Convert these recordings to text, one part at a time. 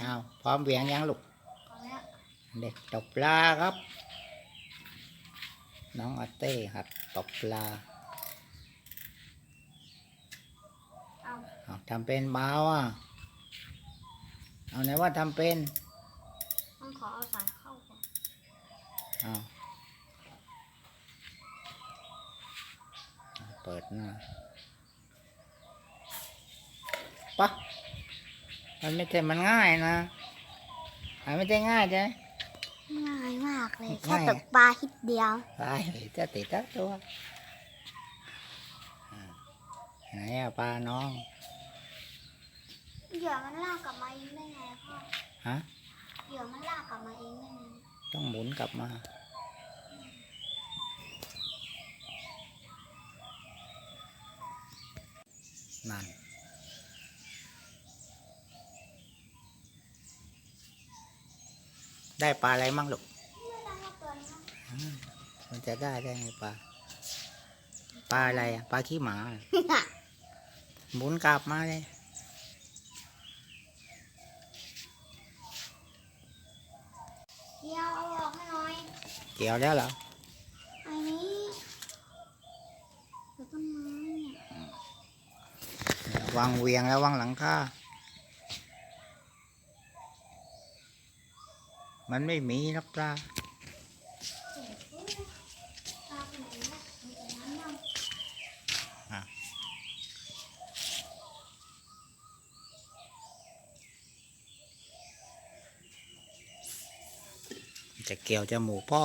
อ้าวพร้อมเหวียงยังลูกเอาแล้วเด็กตกปลาครับ น้องอาเต้ครับตกปลาเอาเอาทำเป็นเบาอะ เอาไหนว่าทำเป็นต้องขอเอาสายเข้าก่อนเอาเอาเปิดหน้าปะ มันไม่ใช่มันง่ายนะมันไม่ใช่ง่ายใช่ไหมง่ายมากเลยง่ายแค่ตกปลาคิดเดียวไปจะติดทั้งตัวอ่าไหนอะปลาน้องเหยื่อมันลากกลับมาเองได้ไงพ่อฮะเหยื่อมันลากกลับมาเองได้ไงต้องหมุนกลับมานั่น ได้ปลาอะไรมั่งลูกไม่ได้ว่าตัวนี้อืมมันจะได้ได้ไงปลา ปลาอะไรอะปลาขี้หมาเหรอนะหมุนกลับมาเลยเดี๋ยวเอาออกให้หน่อย เกี่ยวแล้วเหรอ อันนี้คือต้นไม้เนี่ยวางเวียงแล้ววางหลังคา มันไม่มีนะปลาแต่น้ำมันจะเกี่ยวจะหมูพ่อ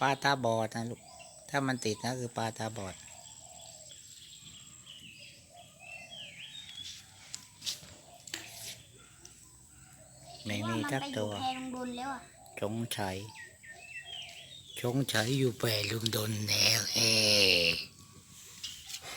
ปลาตาบอดนะลูก ถ้ามันติดนะคือปลาตาบอด ไม่มีทักตัวามันไปอยู่แพลงบนแล้วอะชงชัยชงชัยอยู่แปรลุงดนแล้วเฮ้